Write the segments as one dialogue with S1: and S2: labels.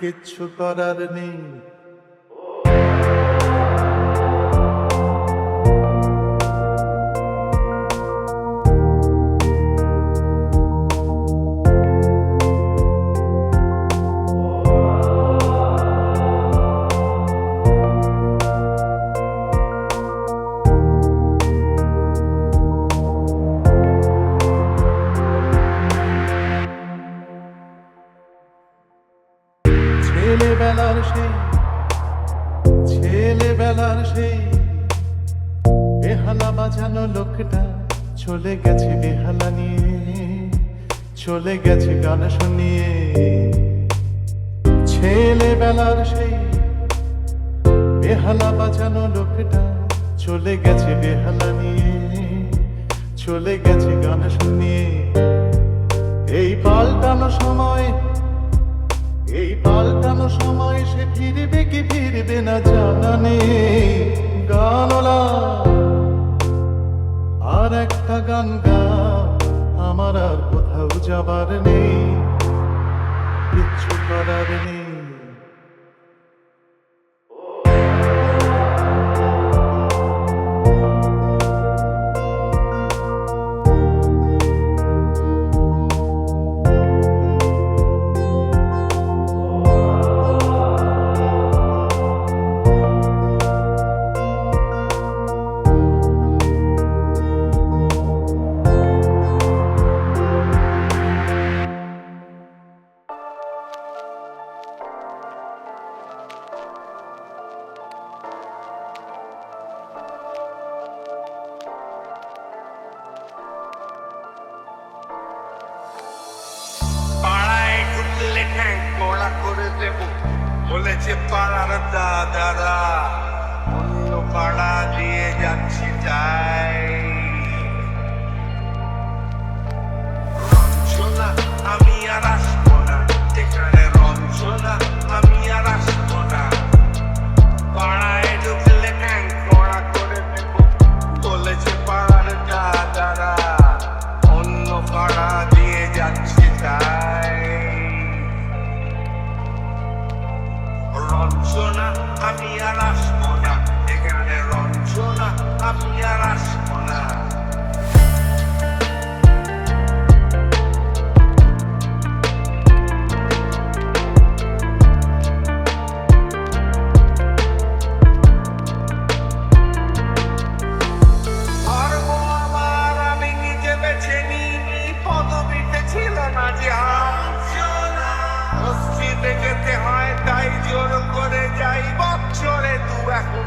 S1: কিচ্ছু করার নেই। ছেলেবেলার সেই বেহালা বাজানো লোকটা চলে গেছে বেহালা নিয়ে, চলে গেছে গান শুনিয়ে। ছেলেবেলার সেই বেহালা বাজানো লোকটা চলে গেছে বেহালা নিয়ে, চলে গেছে গান শুনিয়ে। এই পাল্টানো সময় এই পাল্টানো সময় সে ফিরবে কি ফিরবে না জানা নেই। গানলা আর একটা গান গা, আমার আর কোথাও যাবার নেই। কিচ্ছু করার নেই।
S2: কড়া করে দেব। বলেছে পাড়ার দাদারা অন্য পাড়া দিয়ে যাচ্ছি তাই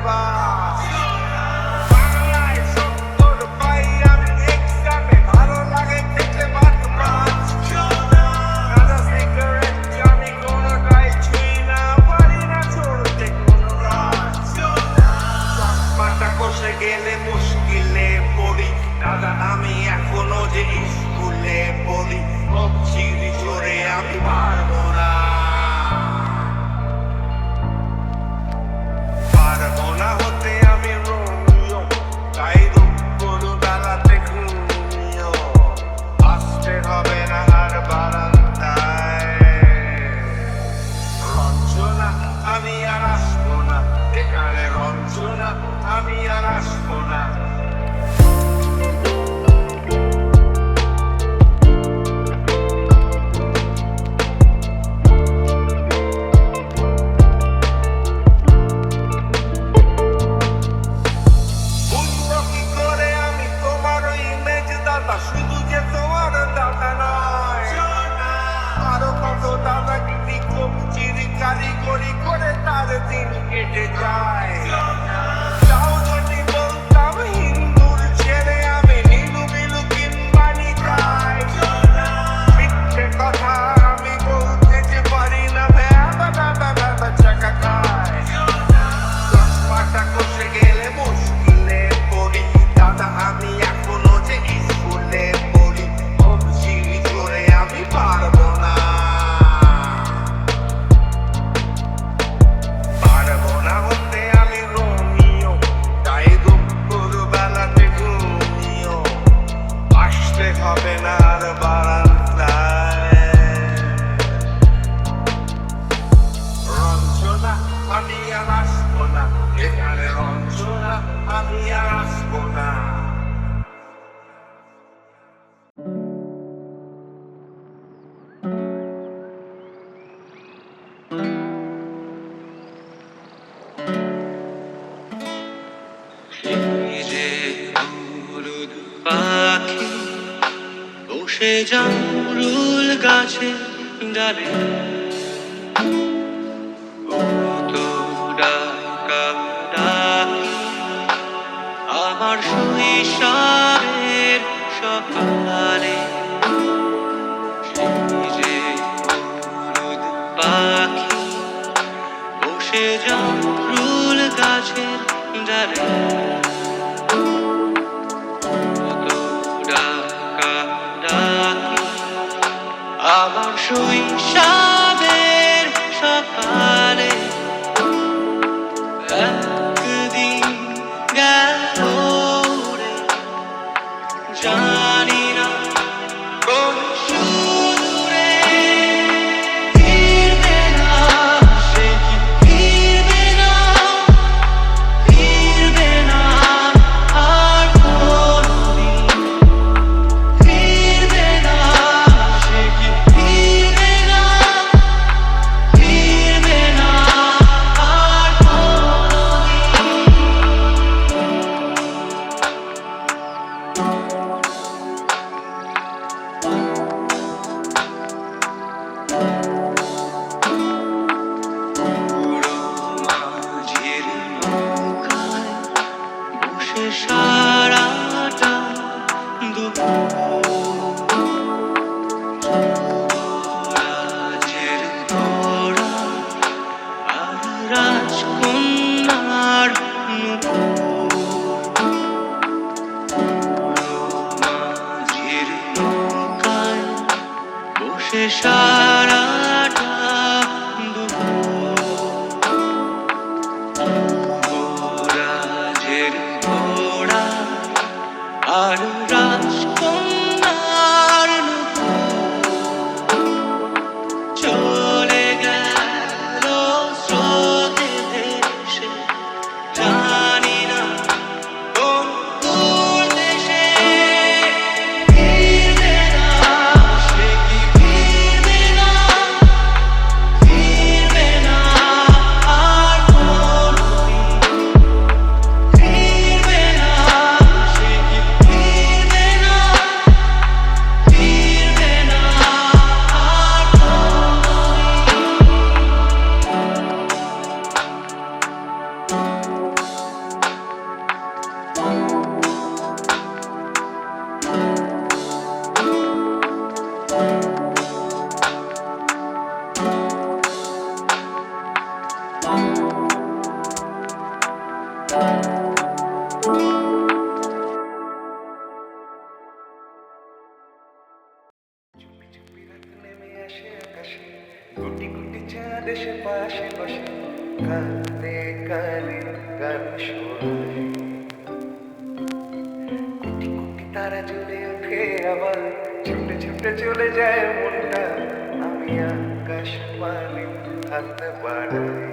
S2: Bye. কারিগরি করে তার দিন কেটে যায়
S3: পাখি বসে জামরুল গাছে ডালে। আমার শৈশবের সকালে। পাখি বসে জামরুল গাছে সুই সা
S4: সারা আকাশে আকাশে, গুটি গুটি চাঁদ এসে পাশে বসে। কানে কানে গান শোনায় কোটি কোটি তারা জ্বলে ওঠে আবার, ছুটে ছুটে চলে যায় মনটা। আমি আকাশ মানে হাত বাড়াই।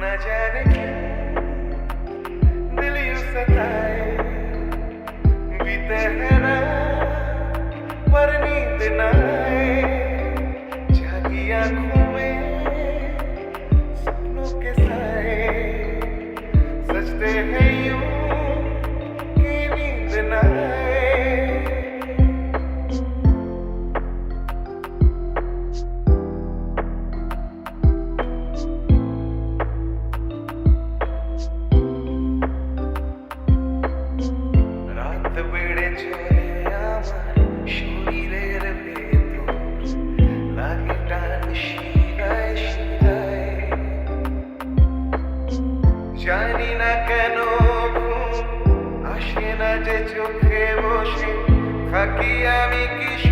S4: না জানি কি দিলিও সতায় বিতে না पर नींद ना आँखों में सपनों के साए सजते हैं থাকি আমি
S3: কি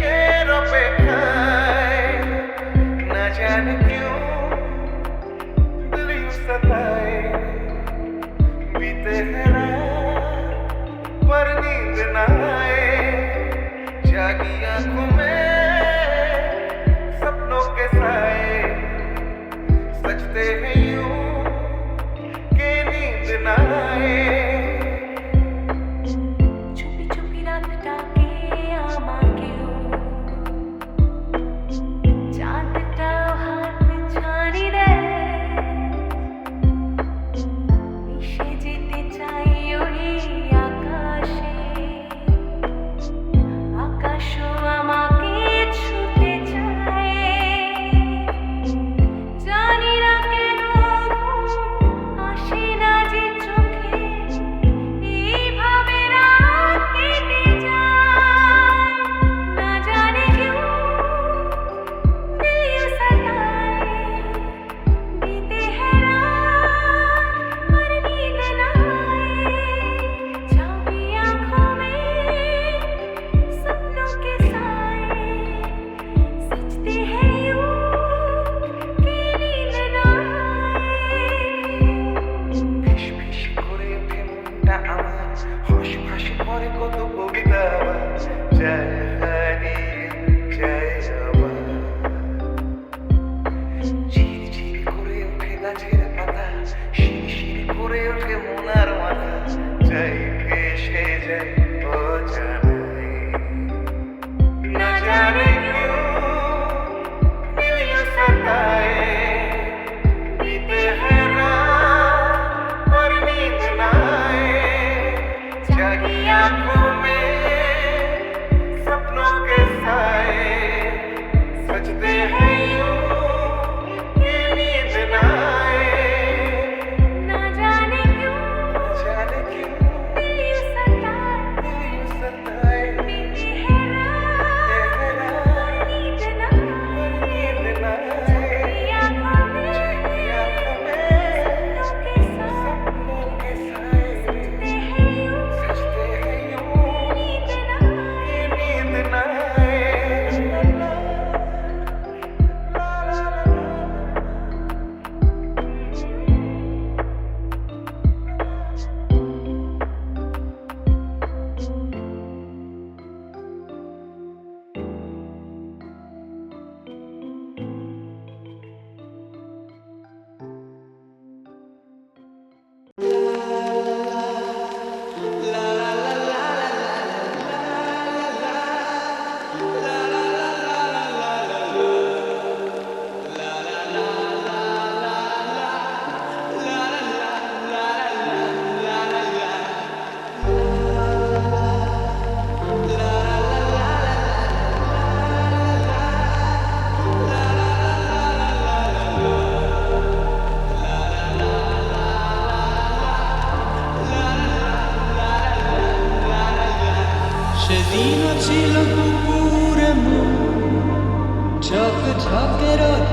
S3: ঝক ঝকে রথ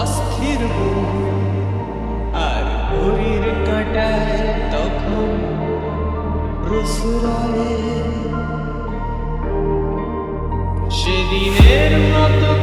S3: অস্থির আর ঘড়ির কাটায় তখন প্রসুরালে সেদিনের মতো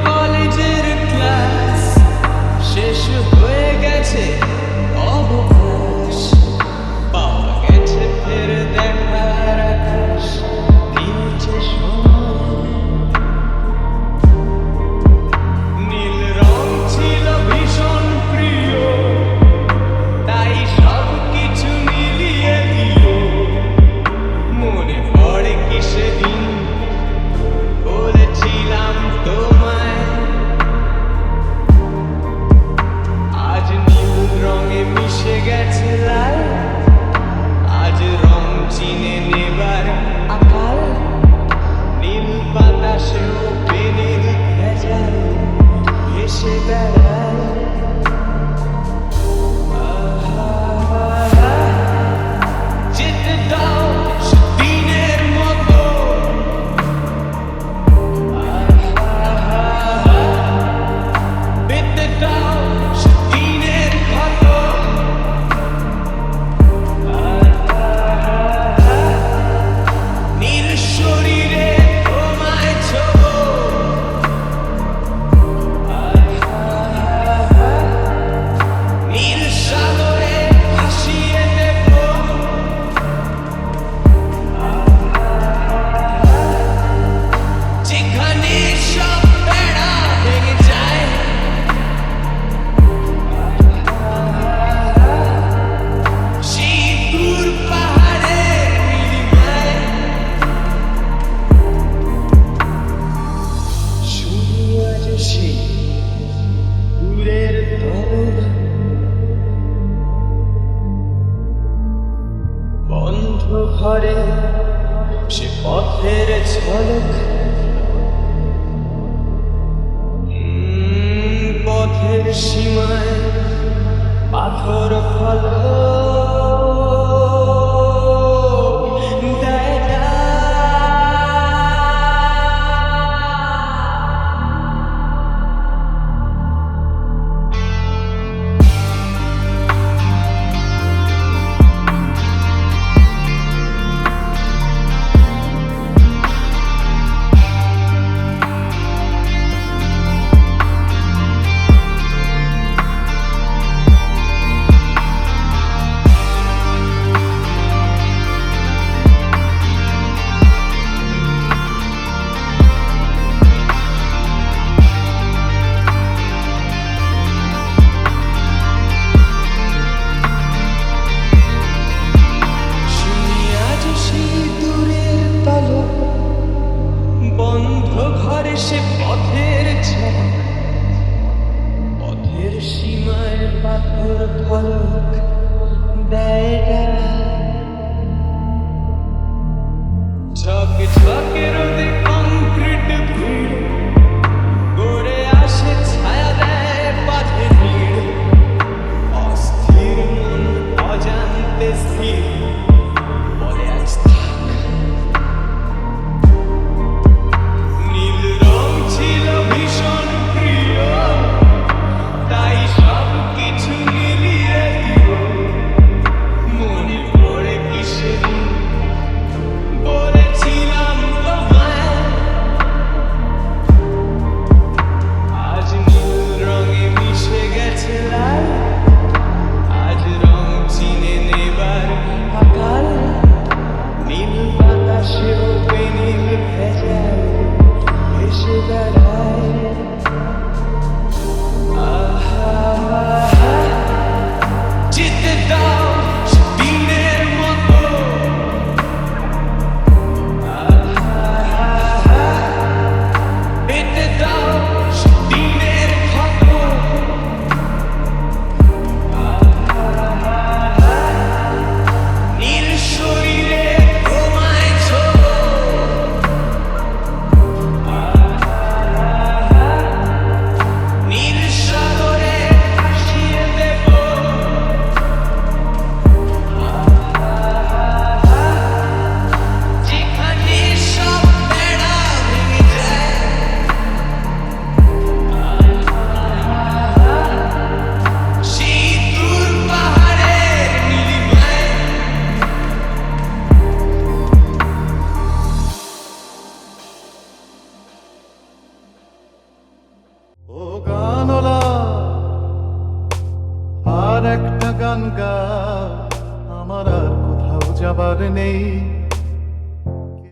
S1: See.